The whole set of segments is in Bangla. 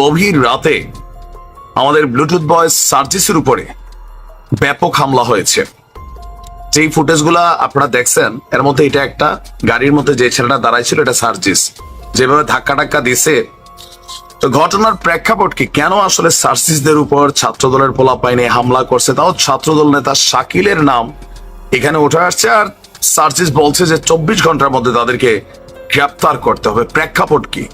গভীর রাতে আমাদের ব্লুটুথ বয়েস সার্জিসের উপরে ব্যাপক হামলা হয়েছে। যেই ফুটেজগুলা আপনারা দেখছেন, এর মধ্যে এটা একটা গাড়ির মধ্যে যে ছেলেটা দাঁড়াইছিল, এটা সার্জিস যেভাবে ধাক্কা টাক্কা দিছে, তো ঘটনার প্রেক্ষাপট কি? কেন আসলে সার্জিসদের উপর ছাত্রদলের পোলাপাইনে হামলা করছে? তাও ছাত্রদল নেতা শাকিলের নাম এখানে উঠে আসছে আর সার্জিস বলছে যে চব্বিশ ঘণ্টার মধ্যে তাদেরকে গ্রেপ্তার করতে হবে। প্রেক্ষাপট কি?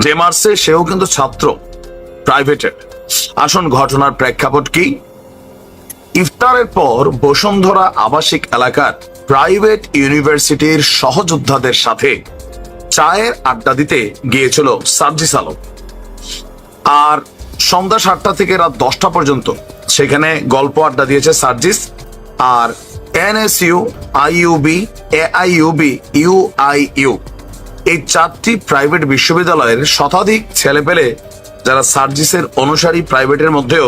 যে সেও কিন্তু ছাত্র প্রাইভেটের আসুন ঘটনার প্রেক্ষাপট কি? ইফতারের পর বসুন্ধরা আবাসিক এলাকার প্রাইভেট ইউনিভার্সিটির সহযোদ্ধাদের সাথে চায়ের আড্ডা দিতে গিয়েছিল সার্জিস আলম। আর সন্ধ্যা সাতটা থেকে রাত দশটা পর্যন্ত সেখানে গল্প আড্ডা দিয়েছে সার্জিস আর এনএসইউ আইইউবি এআইইউবি ইউআইইউ এই চারটি প্রাইভেট বিশ্ববিদ্যালয়ের শতাধিক ছেলেপেলে যারা সার্জিসের অনুসারী প্রাইভেটের মধ্যেও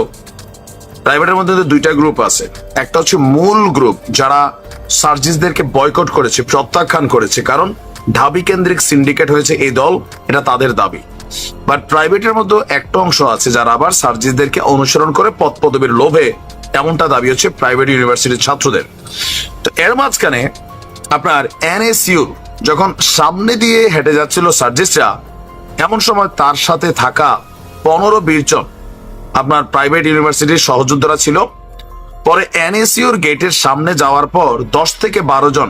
প্রাইভেটের মধ্যে দুইটা গ্রুপ আছে। একটা হচ্ছে মূল গ্রুপ যারা সার্জিসদেরকে বয়কট করেছে, প্রত্যাখ্যান করেছে। কারণ ঢাবি কেন্দ্রিক সিন্ডিকেট হয়েছে এই দল, এটা তাদের দাবি। বাট প্রাইভেটের মধ্যে একটা অংশ আছে যারা আবার সার্জিসদেরকে অনুসরণ করে পদ পদবীর লোভে, এমনটা দাবি হচ্ছে প্রাইভেট ইউনিভার্সিটির ছাত্রদের। তো এর মাঝখানে আপনার এনএসইউ যখন সামনে দিয়ে হেঁটে যাচ্ছিল সার্জিসরা, এমন সময় তার সাথে থাকা পনেরো বিশ জন আপনার প্রাইভেট ইউনিভার্সিটির সহযোদ্ধারা ছিল। পরে এনএসইউর গেটের সামনে যাওয়ার পর দশ থেকে বারো জন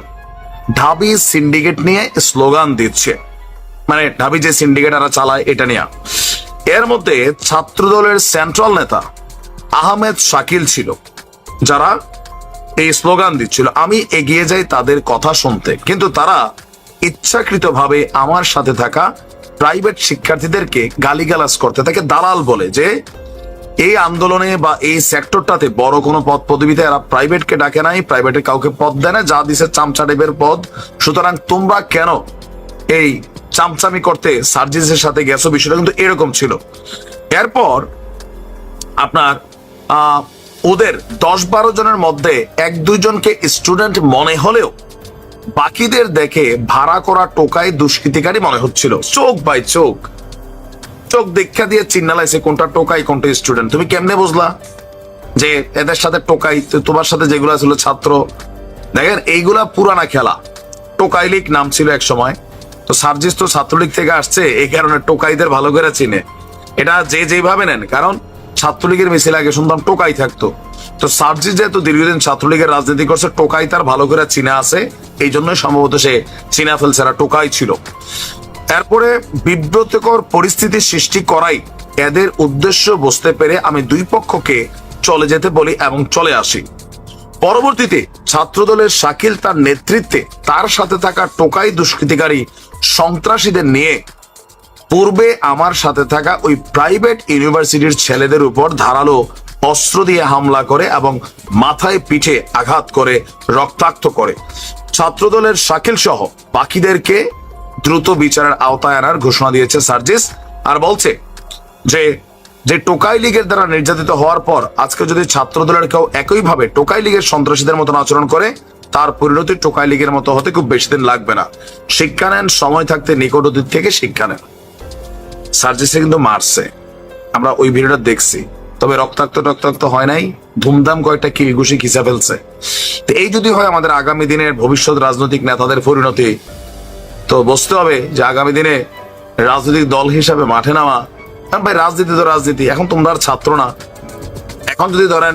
ঢাবি সিন্ডিকেট নিয়ে স্লোগান দিচ্ছে। মানে ঢাবি যে সিন্ডিকেট এরা চালায়, এটা নিয়ে। এর মধ্যে ছাত্রদলের সেন্ট্রাল নেতা আহমেদ শাকিল ছিল, যারা এই স্লোগান দিচ্ছিল, আমি এগিয়ে যাই তাদের কথা শুনতে। কিন্তু তারা ইচ্ছাকৃতভাবে আমার সাথে থাকা প্রাইভেট শিক্ষার্থীদেরকে গালিগালাজ করতে, তাকে দালাল বলে যে, এই আন্দোলনে বা এই সেক্টরটাতে বড় কোনো পদ পদবিতে এরা প্রাইভেটকে ডাকে নাই প্রাইভেটে কাউকে পদ দেয় না, যা দিছে চামচা টাইপের পদ। সুতরাং তোমরা কেন এই চামচামি করতে সার্জিসের সাথে গেছো? বিষয়টা কিন্তু এরকম ছিল। এরপর আপনার ওদের দশ বারো জনের মধ্যে এক দুইজনকে স্টুডেন্ট মনে হলেও বাকিদের দেখে ভাড়া করা টোকাই দুষ্কৃতিকারী মনে হচ্ছিল। চোখ বাই চোখ। চোখ দেখা দিয়ে চিন্নালাইছে কোনটা টোকাই, কোনটা স্টুডেন্ট তুমি কেমনে বুঝলা যে এদের সাথে টোকাই তোমার সাথে যেগুলো ছিল ছাত্র? দেখেন, এইগুলা পুরানা খেলা। টোকাই লীগ নাম ছিল এক সময়। তো সার্জিস তো ছাত্রলীগ থেকে আসছে, এই কারণে টোকাইদের ভালো করে চিনে। এটা যে যেভাবে নেন, কারণ ছাত্রলীগের মিছিল আগে শুনতাম টোকাই থাকতো। তো সার্জিস যেহেতু দীর্ঘদিন ছাত্রলীগের রাজনীতি করছে, টোকাই তার ভালো করে চিনা আছে। এই জন্যই সম্ভবত সে চিনা ফেলছে এরা টোকাই ছিল। এরপরে বিব্রতকর পরিস্থিতি সৃষ্টি করাই এদের উদ্দেশ্য বুঝতে পেরে আমি দুই পক্ষকে চলে যেতে বলি এবং চলে আসি। পরবর্তীতে ছাত্রদলের শাকিল তার নেতৃত্বে তার সাথে থাকা টোকাই দুষ্কৃতিকারী সন্ত্রাসীদের নিয়ে পূর্বে আমার সাথে থাকা ওই প্রাইভেট ইউনিভার্সিটির ছেলেদের উপর ধারালো অস্ত্র দিয়ে হামলা করে এবং মাথায় পিঠে আঘাত করে, রক্তাক্ত করে। ছাত্রদলের শাকিল সহ বাকিদেরকে দ্রুত বিচারের আওতায় আনার ঘোষণা দিয়েছে সার্জিস। আর বলছে যে যে টোকাই লীগের দ্বারা নির্যাতিত হওয়ার পর আজকে যদি ছাত্রদলের কেউ একইভাবে টোকাই লীগের সন্ত্রাসীদের মতন আচরণ করে, তার পরিণতি টোকাই লীগের মতো হতে খুব বেশি দিন লাগবে না। শিক্ষা নেন, সময় থাকতে নিকট অতীত থেকে শিক্ষা নেন। সার্জিসে কিন্তু মারছে। আমরা ওই ভিডিওটা দেখছি। তবে রক্তাক্ত রক্তাক্ত হয় নাই। ধুমধাম কয়েকটা কি খিসা ফেলছে। তো এই যদি হয় আমাদের আগামী দিনের ভবিষ্যৎ রাজনৈতিক নেতাদের পরিণতি, তো বুঝতে হবে যে আগামী দিনে রাজনৈতিক দল হিসাবে মাঠে নামা, কারণ ভাই রাজনীতি তো রাজনীতি, এখন তোমরা আর ছাত্র না। এখন যদি ধরেন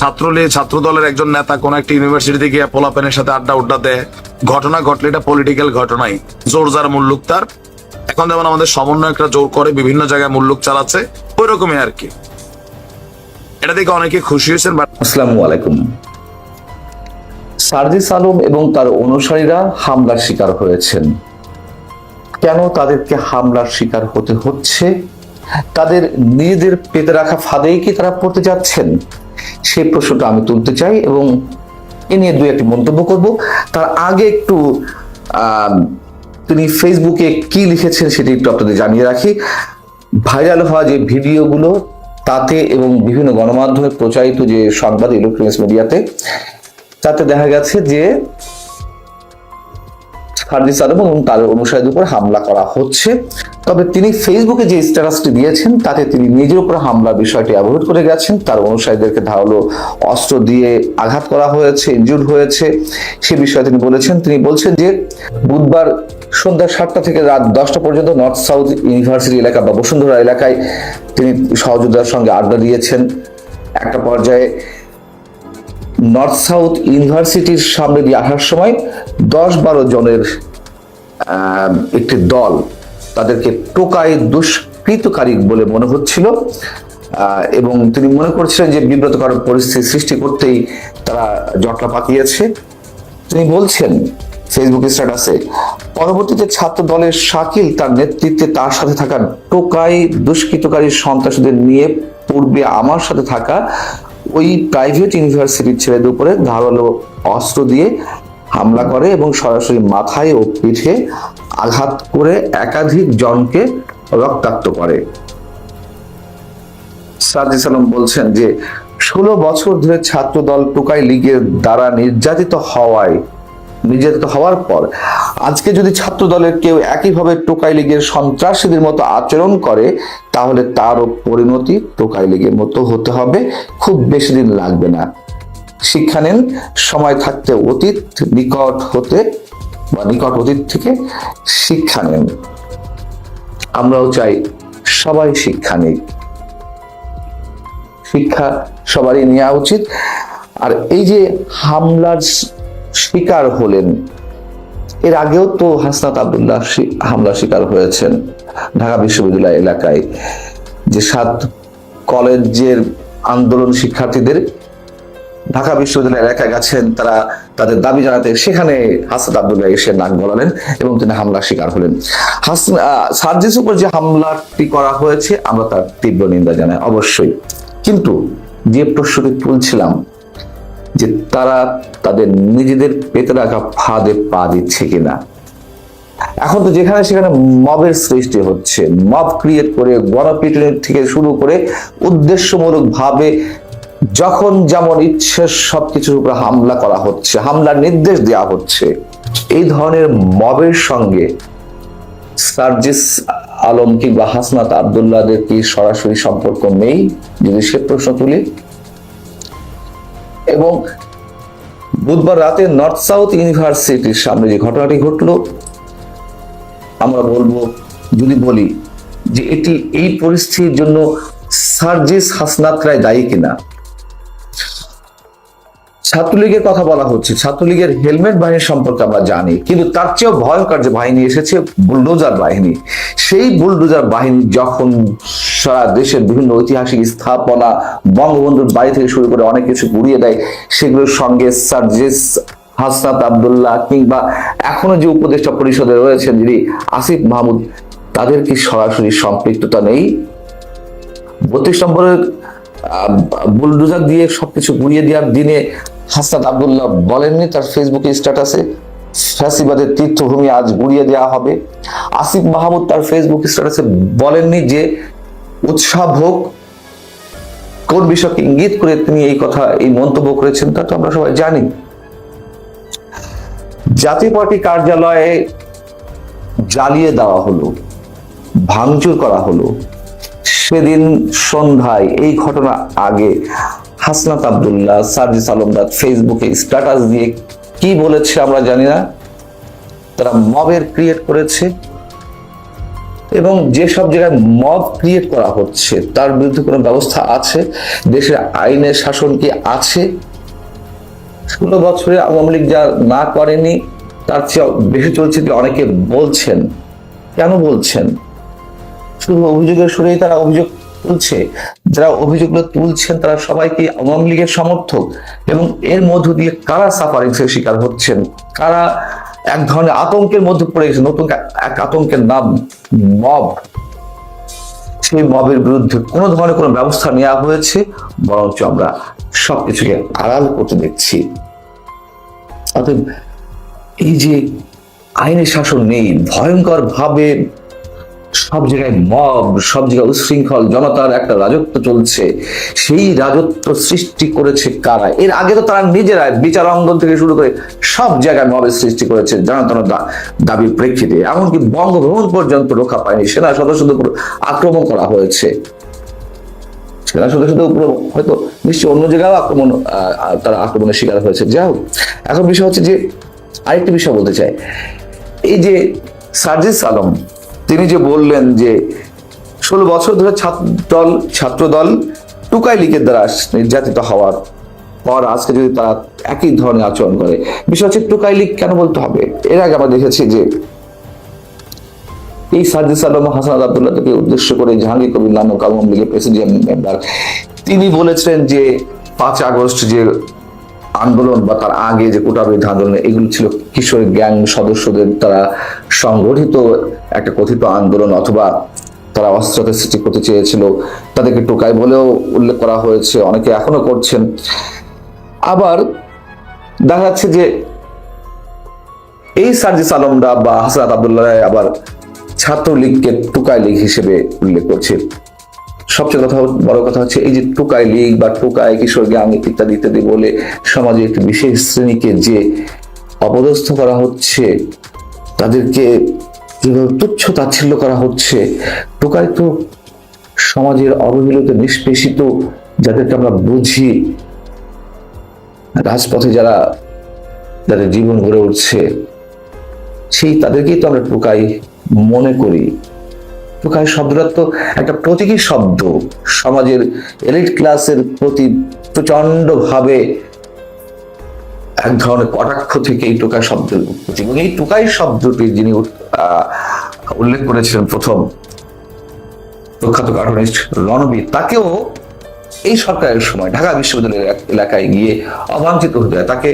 ছাত্রলীগ ছাত্র দলের একজন নেতা কোন একটা ইউনিভার্সিটিতে গিয়ে পোলাপেনের সাথে আড্ডা উড্ডা দেয়, ঘটনা ঘটলে এটা পলিটিক্যাল ঘটনাই জোর যার মুল্লুক তার। এখন যেমন আমাদের সমন্বয়করা জোর করে বিভিন্ন জায়গায় মুল্লুক চালাচ্ছে ওই রকমই আর কি। এটা দেখে অনেকে খুশি হয়েছেন আসসালামু আলাইকুম। সার্জিস আলম এবং তার অনুসারীরা হামলার শিকার হয়েছেন। কেন তাদেরকে হামলার শিকার হতে হচ্ছে? তাদের নিজেদের পেতে রাখা ফাঁদেই কি তারা পড়তে যাচ্ছেন? সেই প্রশ্নটা আমি তুলতে চাই এবং এ নিয়ে দু একটি মন্তব্য করব। তার আগে একটু তিনি ফেসবুকে কি লিখেছেন সেটি একটু আপনাদের জানিয়ে রাখি। ভাইরাল হওয়া যে ভিডিওগুলো তাতে এবং বিভিন্ন গণমাধ্যমে প্রচারিত যে সংবাদ ইলেকট্রনিক্স মিডিয়াতে তাতে দেখা গেছে যে সার্জিস আলম এবং তার অনুসারীদের উপর হামলা করা হচ্ছে। তবে তিনি ফেসবুকে যে স্ট্যাটাসটি দিয়েছেন, তাতে তিনি নিজের উপর হামলার বিষয়টি অবরোধ করে গেছেন। তার অনুসারীদেরকে ধারালো অস্ত্র দিয়ে আঘাত করা হয়েছে ইনজুর হয়েছে। সে বিষয়ে তিনি বলেছেন, তিনি বলছেন যে বুধবার সন্ধ্যা সাতটা থেকে রাত দশটা পর্যন্ত নর্থ সাউথ ইউনিভার্সিটি এলাকা বা বসুন্ধরা এলাকায় তিনি সহযোদ্ধার সঙ্গে আড্ডা দিয়েছেন। একটা পর্যায়ে নর্থ সাউথ ইউনিভার্সিটির সামনে দিয়ে আসার সময় দশ বারো জনের একটি দল তাদেরকে টোকায় দুষ্কৃতকারী বলে মনে হচ্ছিল। এবং তিনি মনে করছিলেন যে বিব্রতকর পরিস্থিতি সৃষ্টি করতেই তারা জটলা পাকিয়েছে। তিনি বলছেন ফেসবুক স্ট্যাটাসে, পরবর্তীতে ছাত্র দলের শাকিল তার নেতৃত্বে তার সাথে থাকা টোকাই দুষ্কৃতকারী সন্ত্রাসীদের নিয়ে পূর্বে আমার সাথে থাকা ওই প্রাইভেট ইউনিভার্সিটির ছেলেদের উপরে ধারালো অস্ত্র দিয়ে হামলা করে এবং সরাসরি মাথায় ও পিঠে আঘাত করে একাধিক জনকে রক্তাক্ত করে। সালাম বলছেন যে, ষোলো বছর ধরে ছাত্র দল টোকাই লীগের দ্বারা নির্যাতিত হওয়ায় নির্যাতিত হওয়ার পর আজকে যদি ছাত্র দলের কেউ একইভাবে টোকাই লীগের সন্ত্রাসীদের মতো আচরণ করে, তাহলে তারও পরিণতি টোকাই লীগের মতো হতে হবে। খুব বেশি দিন লাগবে না। শিক্ষা নেন, সময় থাকতে অতীত নিকট হতে বা নিকট অতীত থেকে শিক্ষা নেন। আমরাও চাই সবাই শিক্ষা নিক। শিক্ষা সবারই নেওয়া উচিত। আর এই যে হামলার শিকার হলেন। এর আগেও তো হাসনাত আবদুল্লাহ হামলার শিকার হয়েছেন ঢাকা বিশ্ববিদ্যালয় এলাকায়। যে সাত কলেজের আন্দোলন শিক্ষার্থীদের ঢাকা বিশ্ববিদ্যালয় এলাকায় গেছেন, তারা তাদের দাবি জানাতে সেখানে হাসান আবদুল্লাহ এসে নাক গলালেন এবং তিনি হামলার শিকার হলেন। সার্জিস উপর যে হামলাটি করা হয়েছে, আমরা তার তীব্র নিন্দা জানাই, অবশ্যই। কিন্তু যে প্রশ্নটি তুলছিলাম যে তারা তাদের নিজেদের পেতে রাখা ফাঁদে পা দিচ্ছে কিনা। এখন তো যেখানে সেখানে মবের সৃষ্টি হচ্ছে। মব ক্রিয়েট করে, গণপিটুনি থেকে শুরু করে উদ্দেশ্যমূলক ভাবে যখন যেমন ইচ্ছে সবকিছুর উপর হামলা করা হচ্ছে, হামলার নির্দেশ দেওয়া হচ্ছে, এই ধরনের মবের সঙ্গে সার্জিস আলম কিংবা হাসনাত আবদুল্লাদের কি সরাসরি সম্পর্ক নেই? যদি সে প্রশ্ন তুলি। এবং বুধবার রাতে নর্থ সাউথ ইউনিভার্সিটির সামনে যে ঘটনাটি ঘটলো, আমরা বলব, যদি বলি যে এটি এই পরিস্থিতির জন্য সার্জিস হাসনাতরাই দায়ী কিনা? ছাত্রলীগের কথা বলা হচ্ছে, ছাত্রলীগের হেলমেট বাহিনী সম্পর্কে আমরা জানি, কিন্তু তার চেয়েও ভয়ঙ্কর যে বাহিনী এসেছে, বুলডোজার বাহিনী। সেই বুলডোজার বাহিনী যখন সারা দেশের বিভিন্ন ঐতিহাসিক স্থাপনা বঙ্গবন্ধুর বাড়ি থেকে শুরু করে অনেক কিছু গুড়িয়ে দেয়। সেগুলোর সঙ্গে সার্জিস হাসনাত আবদুল্লাহ কিংবা এখনও যে উপদেষ্টা পরিষদে রয়েছেন যিনি আসিফ মাহমুদ, তাদের কি সরাসরি সম্পৃক্ততা নেই? বত্রিশ নম্বরের বুলডোজার দিয়ে সবকিছু গুড়িয়ে দেওয়ার দিনে হাসনাত আবদুল্লাহ বলেননি, তার ফেসবুকে স্ট্যাটাসে ফ্যাসিবাদের তীর্থভূমি আজ গুড়িয়ে দেওয়া হবে। আসিফ মাহমুদ তার ফেসবুক স্ট্যাটাসে বলেননি যে উৎসাহ হোক কোন বিষয়কে ইঙ্গিত করে তিনি এই কথা, এই মন্তব্য করেছেন, তা তো আমরা সবাই জানি। জাতীয় পার্টি কার্যালয়ে জ্বালিয়ে দেওয়া হলো, ভাঙচুর করা হলো। সেদিন সন্ধ্যায় এই ঘটনা আগে হাসনাত আবদুল্লাহ, সার্জিস আলমদার ফেসবুকে স্ট্যাটাস দিয়ে কি বলেছে আমরা জানি না, তারা মবের ক্রিয়েট করেছে। এবং যেসব জায়গায় মব ক্রিয়েট করা হচ্ছে, তার বিরুদ্ধে কোনো ব্যবস্থা আছে? দেশের আইনের শাসন কি আছে? ষোলো বছরে আওয়ামী লীগ যা না করেনি, তার চেয়ে বেশি চলছে কি অনেকে বলছেন? কেন বলছেন? শুধু অভিযোগের সুরেই তারা অভিযোগ তুলছে? যারা অভিযোগগুলো তুলছেন, তারা সবাই কি আওয়ামী লীগের সমর্থক? এবং এর মধ্য দিয়ে কারা সাফারিংস এর শিকার হচ্ছেন? কারা এক ধরনের আতঙ্কের মধ্যে পড়ে গেছে। নতুন এক আতঙ্কের নাম মব। সেই মবের বিরুদ্ধে কোনো ধরনের কোনো ব্যবস্থা নেওয়া হয়েছে, বরঞ্চ আমরা সবকিছুকে আড়াল করতে দেখছি। অতএব এই যে আইনের শাসন নেই ভয়ঙ্কর ভাবে সব জায়গায় মব, সব জায়গায় উশৃঙ্খল, জনতার একটা রাজত্ব চলছে। সেই রাজত্ব সৃষ্টি করেছে কারা? এর আগে তো তারা নিজেরা বিচার অঙ্গন থেকে শুরু করে সব জায়গায় মবের সৃষ্টি করেছে জানাতন দাবির প্রেক্ষিতে। এমনকি বঙ্গভবন পর্যন্ত রক্ষা পায়নি। সেনা সদস্যদের উপর আক্রমণ করা হয়েছে। সেনা সদস্যদের উপর হয়তো নিশ্চয়ই অন্য জায়গায় আক্রমণ তারা আক্রমণের শিকার হয়েছে। যাই হোক, এখন বিষয় হচ্ছে যে আরেকটি বিষয় বলতে চাই। এই যে সার্জিস আলম তিনি যে বললেন যে ষোলো বছর ধরে ছাত্র দল ছাত্র দল টুকাই লীগের দ্বারা নির্যাতিত হওয়ার পর আজকে যদি তারা একই ধরনের আচরণ করে, বিষয় হচ্ছে টুকাই লীগ কেন বলতে হবে? এর আগে আমরা দেখেছি যে এই সার্জিস আলম হাসান আবদুল্লাহকে উদ্দেশ্য করে জাহাঙ্গীর কবির নানক আওয়ামী লীগের প্রেসিডেন্ট মেম্বার, তিনি বলেছিলেন যে পাঁচ আগস্ট যে আন্দোলন বা তার আগে যে কোটা আন্দোলন, এগুলো ছিল কিশোর গ্যাং সদস্যদের দ্বারা সংগঠিত একটা কথিত আন্দোলন অথবা তারা অস্ত্রতা সৃষ্টি করতে চেয়েছিল, তাদেরকে টোকাই বলেও উল্লেখ করা হয়েছে, অনেকে এখনও করছেন। আবার দেখা যাচ্ছে যে এই সার্জিস আলমরা বা হাসরাত আবদুল্লাহ আবার ছাত্রলীগকে টুকাই লীগ হিসেবে উল্লেখ করছে। সবচেয়ে কথা বড় কথা হচ্ছে এই যে টুকাই লীগ বা টুকাই কিশোর গ্যাং ইত্যাদি ইত্যাদি বলে সমাজে একটি বিশেষ শ্রেণীকে যে অপদস্থ করা হচ্ছে, তাদেরকে যেভাবে তুচ্ছ তাচ্ছিল্য করা হচ্ছে টোকাই তো সমাজের অবহেলিত নিষ্পেষিত, যাদেরকে আমরা বুঝি, রাজপথে যারা, যাদের জীবন গড়ে উঠছে, সেই তাদেরকেই তো আমরা টোকাই মনে করি। টোকাই শব্দটা তো একটা প্রতীকী শব্দ। সমাজের এলিট ক্লাসের প্রতি প্রচণ্ড ভাবে এক ধরনের কটাক্ষ থেকে এই টোকাই শব্দের উৎপত্তি। এবং এই টোকাই শব্দটি যিনি উল্লেখ করেছিলেন প্রথম প্রখ্যাত কার্টুনিস্ট রণবীর। তাকেও এই সরকারের সময় ঢাকা বিশ্ববিদ্যালয়ের এলাকায় গিয়ে অবাঞ্ছিত হতে হয়। তাকে